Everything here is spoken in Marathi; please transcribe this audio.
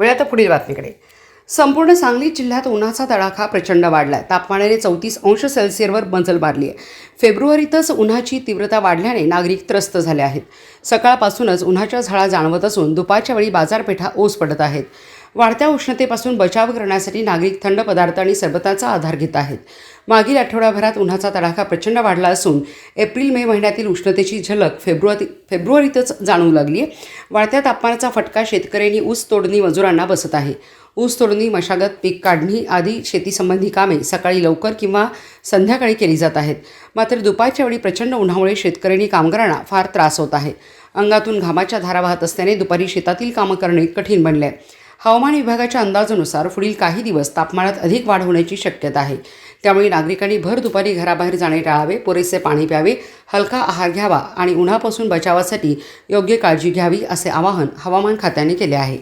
वेळ आता पुढील बातमीकडे. संपूर्ण सांगली जिल्ह्यात उन्हाचा तडाखा प्रचंड वाढला आहे तापमानाने चौतीस अंश सेल्सिअसवर मजल मारली आहे फेब्रुवारीतच उन्हाची तीव्रता वाढल्याने नागरिक त्रस्त झाले आहेत. सकाळपासूनच उन्हाच्या झळा जाणवत असून दुपारच्या वेळी बाजारपेठा ओस पडत आहेत. वाढत्या उष्णतेपासून बचाव करण्यासाठी नागरिक थंड पदार्थ आणि सरबताचा आधार घेत आहेत. मागील आठवड्याभरात उन्हाचा तडाखा प्रचंड वाढला असून एप्रिल मे महिन्यातील उष्णतेची झलक फेब्रुवारी फेब्रुवारीतच जाणवू लागली आहे. वाढत्या तापमानाचा फटका शेतकऱ्यांनी ऊस तोडणी मजुरांना बसत आहे. ऊस तोडणी मशागत पीक काढणी आदी शेतीसंबंधी कामे सकाळी लवकर किंवा संध्याकाळी केली जात आहेत. मात्र दुपारच्या वेळी प्रचंड उन्हामुळे शेतकऱ्यांनी कामगारांना फार त्रास होत आहे. अंगातून घामाच्या धारा वाहत असल्याने दुपारी शेतातील कामं करणे कठीण बनले आहे हवामान विभागाच्या अंदाजानुसार पुढील काही दिवस तापमानात अधिक वाढ होण्याची शक्यता आहे. त्यामुळे नागरिकांनी भर दुपारी घराबाहेर जाणे टाळावे पुरेसे पाणी प्यावे हलका आहार घ्यावा आणि उन्हापासून बचावासाठी योग्य काळजी घ्यावी असे आवाहन हवामान खात्याने केले आहे.